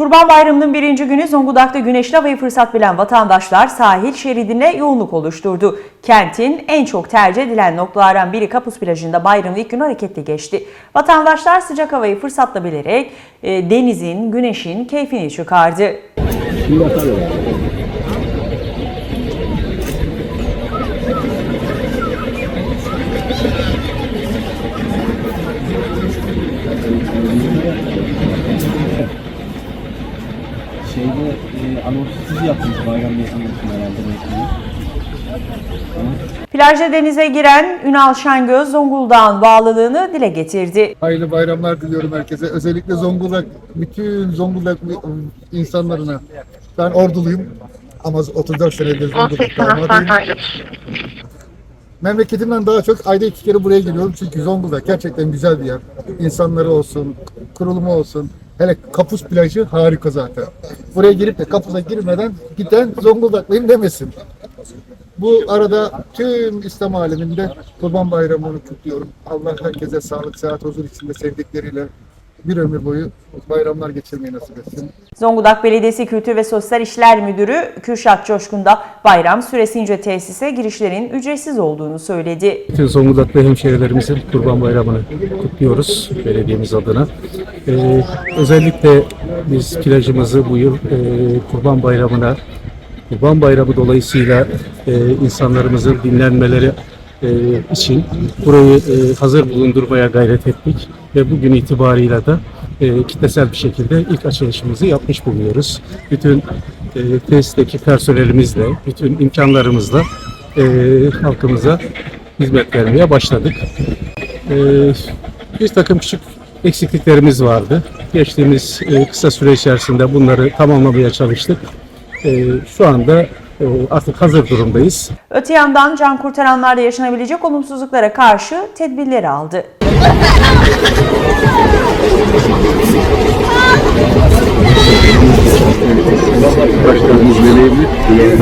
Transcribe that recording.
Kurban Bayramı'nın birinci günü Zonguldak'ta güneşli havayı fırsat bilen vatandaşlar sahil şeridine yoğunluk oluşturdu. Kentin en çok tercih edilen noktalardan biri Kapus Plajı'nda bayramın ilk günü hareketli geçti. Vatandaşlar sıcak havayı fırsatla bilerek e, denizin, güneşin keyfini çıkardı. Şeyde e, anonsu siz yaptınız bayram yazılmasın herhalde belki. Plaja denize giren Ünal Şengöz Zonguldak'ın bağlılığını dile getirdi. Hayırlı bayramlar diliyorum herkese. Özellikle Zonguldak, bütün Zonguldak insanlarına. Ben orduluyum ama 34 senedir 18 Zonguldak'ta olmadayım. Memleketimden daha çok ayda iki kere buraya geliyorum çünkü Zonguldak gerçekten güzel bir yer. İnsanları olsun, kurulumu olsun. Hele Kapus plajı harika zaten. Buraya girip de Kapus'a girmeden giden Zonguldaklıyım demesin. Bu arada tüm İslam aleminde Kurban Bayramı'nı kutluyorum. Allah herkese sağlık, sıhhat, huzur içinde sevdikleriyle bir ömür boyu bayramlar geçirmeyi nasip etsin. Zonguldak Belediyesi Kültür ve Sosyal İşler Müdürü Kürşat Coşkun da bayram süresince tesise girişlerin ücretsiz olduğunu söyledi. Bütün Zonguldaklı hemşehrilerimizin Kurban Bayramı'nı kutluyoruz belediyemiz adına. Ee, özellikle biz plajımızı bu yıl e, Kurban Bayramı'na, Kurban Bayramı dolayısıyla e, insanlarımızın dinlenmeleri e, için burayı e, hazır bulundurmaya gayret ettik ve bugün itibarıyla da e, kitlesel bir şekilde ilk açılışımızı yapmış bulunuyoruz. Bütün e, tesisteki personelimizle, bütün imkanlarımızla e, halkımıza hizmet vermeye başladık. E, bir takım küçük eksikliklerimiz vardı. Geçtiğimiz e, kısa süre içerisinde bunları tamamlamaya çalıştık. E, şu anda artık hazır durumdayız. Öte yandan can kurtaranlarda yaşanabilecek olumsuzluklara karşı tedbirleri aldı. Başkanımız verebilir.